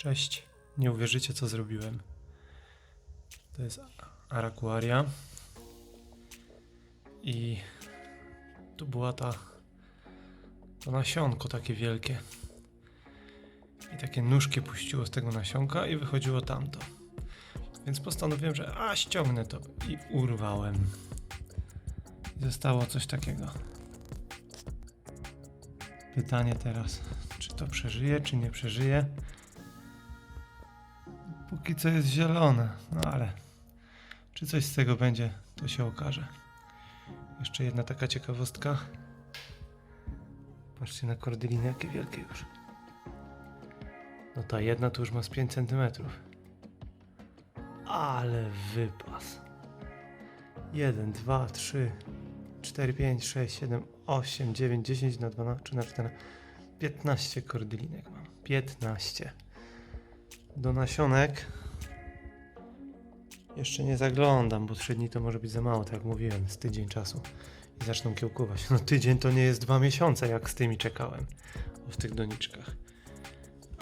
Cześć, nie uwierzycie co zrobiłem. To jest arakuaria. I tu była ta to nasionko takie wielkie. I takie nóżki puściło z tego nasionka i wychodziło tamto. Więc postanowiłem, że a ściągnę to i urwałem. I zostało coś takiego. Pytanie teraz, czy to przeżyje, czy nie przeżyje. Póki co jest zielone, no ale czy coś z tego będzie, to się okaże. Jeszcze jedna taka ciekawostka. Patrzcie na kordylinę, jakie wielkie już. No ta jedna to już ma z 5 cm. Ale wypas. 1, 2, 3, 4, 5, 6, 7, 8, 9, 10 na 12, czy na 14. 15 kordylinek mam. 15. Do nasionek jeszcze nie zaglądam, bo 3 dni to może być za mało, tak jak mówiłem, z tydzień czasu. I zaczną kiełkować. No tydzień to nie jest dwa miesiące, jak z tymi czekałem. W tych doniczkach.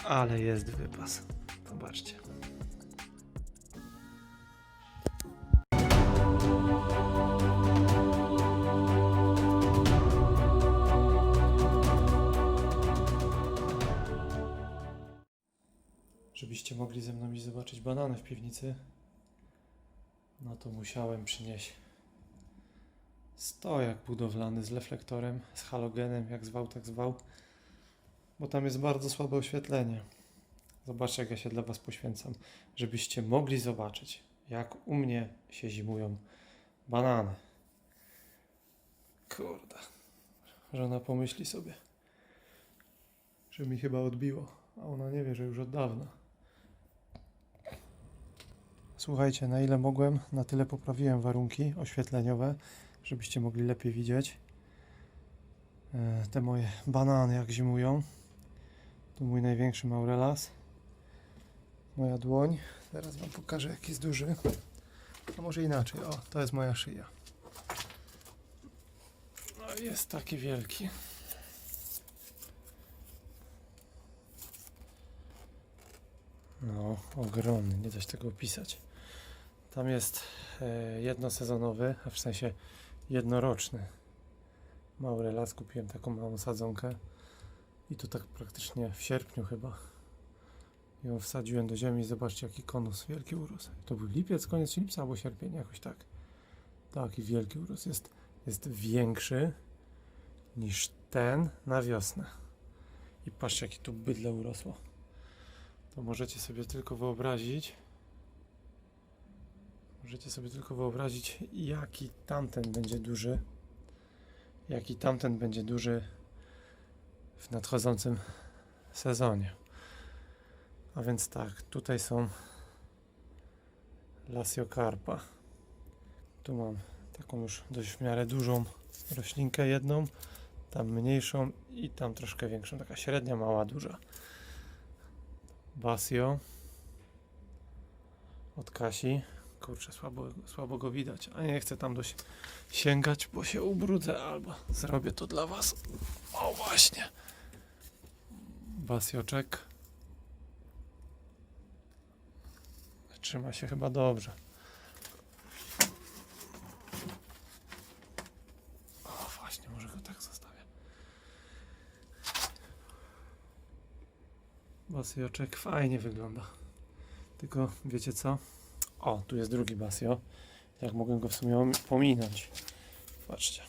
Ale jest wypas. Zobaczcie. Żebyście mogli ze mną iść zobaczyć banany w piwnicy, no to musiałem przynieść stojak budowlany z reflektorem, z halogenem, jak zwał, tak zwał, bo tam jest bardzo słabe oświetlenie. Zobaczcie, jak ja się dla Was poświęcam, żebyście mogli zobaczyć, jak u mnie się zimują banany. Kurde, żona pomyśli sobie, że mi chyba odbiło, a ona nie wie, że już od dawna. Słuchajcie, na ile mogłem, na tyle poprawiłem warunki oświetleniowe, żebyście mogli lepiej widzieć e, te moje banany, jak zimują. Tu mój największy maurelas. Moja dłoń. Teraz Wam pokażę, jaki jest duży. A może inaczej. O, to jest moja szyja. No, jest taki wielki. No, ogromny, nie da się tego opisać. Tam jest e, jednosezonowy, a w sensie jednoroczny. Mały las kupiłem taką małą sadzonkę i to tak praktycznie w sierpniu chyba. Ją wsadziłem do ziemi i zobaczcie jaki konus wielki urósł. To był lipiec, koniec lipca albo sierpień, jakoś tak. Taki wielki urósł. Jest, jest większy niż ten na wiosnę. I patrzcie jaki tu bydle urosło. To możecie sobie tylko wyobrazić, Możecie sobie tylko wyobrazić, jaki tamten będzie duży. Jaki tamten będzie duży w nadchodzącym sezonie. A więc tak, tutaj są Lasiokarpa. Tu mam taką już dość w miarę dużą roślinkę jedną, tam mniejszą i tam troszkę większą, taka średnia, mała, duża. Basio od Kasi. Kurczę, słabo, słabo go widać, a nie chcę tam dość sięgać, bo się ubrudzę albo zrobię to dla was. O właśnie. Basioczek. Trzyma się chyba dobrze. O właśnie, może go tak zostawię. Basioczek fajnie wygląda. Tylko wiecie co? O, tu jest drugi Basio. Jak mogłem go w sumie om- pominąć. Patrzcie.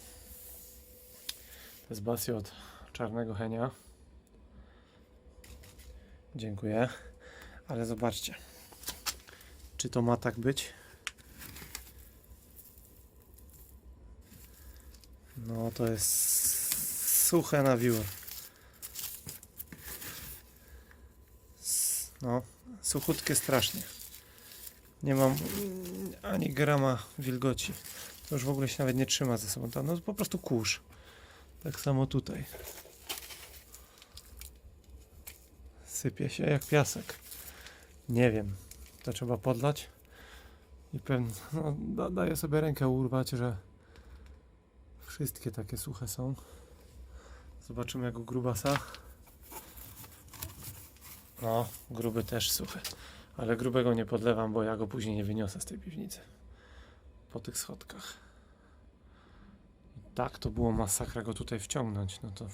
To jest Basio od czarnego henia. Dziękuję. Ale zobaczcie. Czy to ma tak być? No to jest suche na wiór. No, suchutkie strasznie. Nie mam ani grama wilgoci. To już w ogóle się nawet nie trzyma ze sobą. No po prostu kurz. Tak samo tutaj. Sypie się jak piasek. Nie wiem. To trzeba podlać. I pewnie no, da, daję sobie rękę urwać, że wszystkie takie suche są. Zobaczymy jak u grubasa. No, gruby też suchy. Ale grubego nie podlewam, bo ja go później nie wyniosę z tej piwnicy. Po tych schodkach. I tak to było masakra go tutaj wciągnąć. No to. E,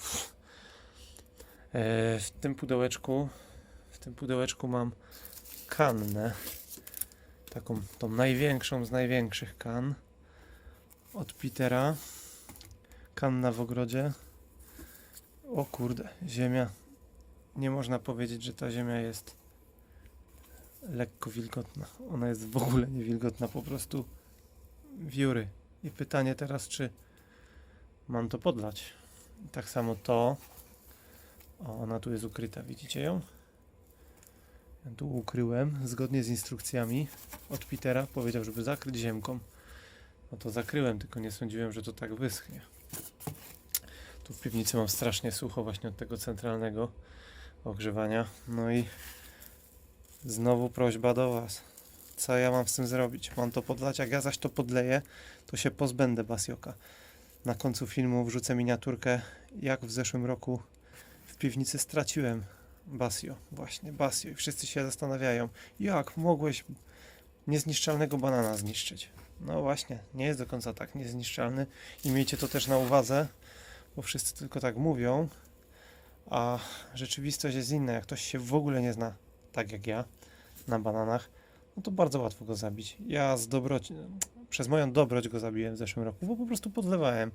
w tym pudełeczku. W tym pudełeczku mam kannę. Taką, tą największą z największych kan. Od Petera. Kanna w ogrodzie. O kurde, ziemia. Nie można powiedzieć, że ta ziemia jest lekko wilgotna. Ona jest w ogóle niewilgotna, po prostu wióry. I pytanie teraz, czy mam to podlać. Tak samo to. O, ona tu jest ukryta, widzicie ją? Ja tu ukryłem, zgodnie z instrukcjami od Petera. Powiedział, żeby zakryć ziemką. No to zakryłem, tylko nie sądziłem, że to tak wyschnie. Tu w piwnicy mam strasznie sucho właśnie od tego centralnego ogrzewania. No i znowu prośba do Was. Co ja mam z tym zrobić? Mam to podlać? Jak ja zaś to podleję, to się pozbędę Basioka. Na końcu filmu wrzucę miniaturkę, jak w zeszłym roku w piwnicy straciłem Basio. Właśnie, Basio. I wszyscy się zastanawiają, jak mogłeś niezniszczalnego banana zniszczyć? No właśnie, nie jest do końca tak niezniszczalny i miejcie to też na uwadze, bo wszyscy tylko tak mówią, a rzeczywistość jest inna. Jak ktoś się w ogóle nie zna, tak jak ja, na bananach, no to bardzo łatwo go zabić. Ja z dobroci, przez moją dobroć go zabiłem w zeszłym roku, bo po prostu podlewałem.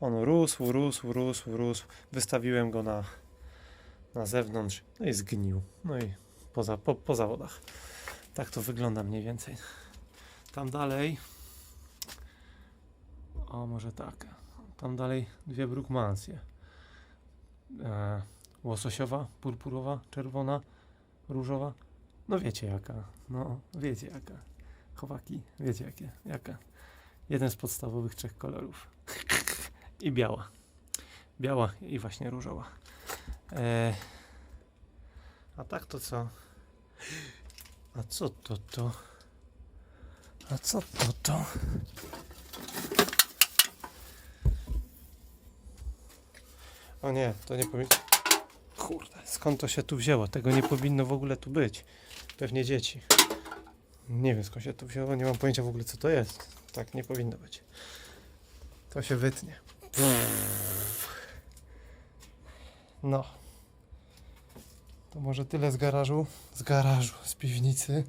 On rósł, rósł, rósł, rósł. Wystawiłem go na, na zewnątrz, no i zgnił. No i poza, po, po zawodach. Tak to wygląda mniej więcej. Tam dalej. O, może tak. Tam dalej dwie brukmansje. E, łososiowa, purpurowa, czerwona, różowa. No wiecie jaka. No, wiecie jaka. Chowaki, wiecie jakie, jaka. Jeden z podstawowych trzech kolorów. I biała. Biała i właśnie różowa. E, a tak to co? A co to to? A co to to? O nie, to nie powinno. Kurde, skąd to się tu wzięło? Tego nie powinno w ogóle tu być. Pewnie dzieci. Nie wiem skąd się to wzięło, nie mam pojęcia w ogóle co to jest. Tak nie powinno być. To się wytnie. No. To może tyle z garażu. Z garażu, z piwnicy.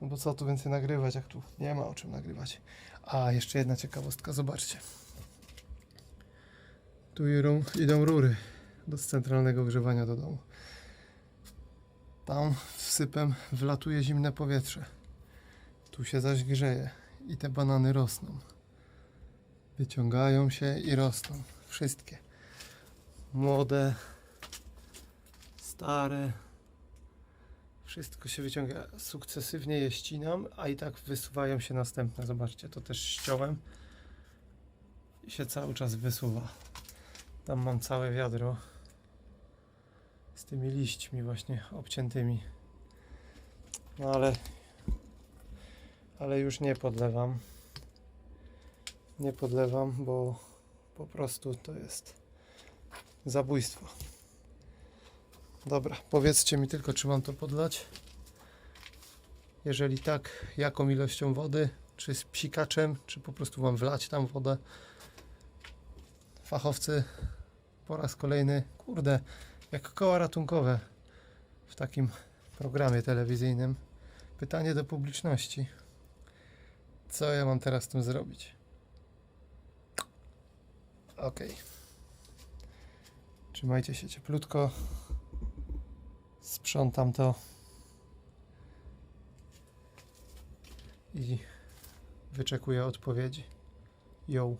No bo co tu więcej nagrywać, jak tu nie ma o czym nagrywać. A, jeszcze jedna ciekawostka, zobaczcie. Tu idą, idą rury do centralnego ogrzewania do domu. Tam wsypem wlatuje zimne powietrze. Tu się zaś grzeje i te banany rosną. Wyciągają się i rosną. Wszystkie. Młode, stare. Wszystko się wyciąga. Sukcesywnie je ścinam, a i tak wysuwają się następne. Zobaczcie, to też ściąłem. I się cały czas wysuwa. Tam mam całe wiadro z tymi liśćmi właśnie obciętymi. No ale ale już nie podlewam. Nie podlewam, bo po prostu to jest zabójstwo. Dobra, powiedzcie mi tylko, czy mam to podlać. Jeżeli tak, jaką ilością wody? Czy z psikaczem, czy po prostu mam wlać tam wodę? Fachowcy po raz kolejny, kurde, jak koła ratunkowe w takim programie telewizyjnym. Pytanie do publiczności. Co ja mam teraz z tym zrobić? Okej. Trzymajcie się cieplutko. Sprzątam to. I wyczekuję odpowiedzi. Yo.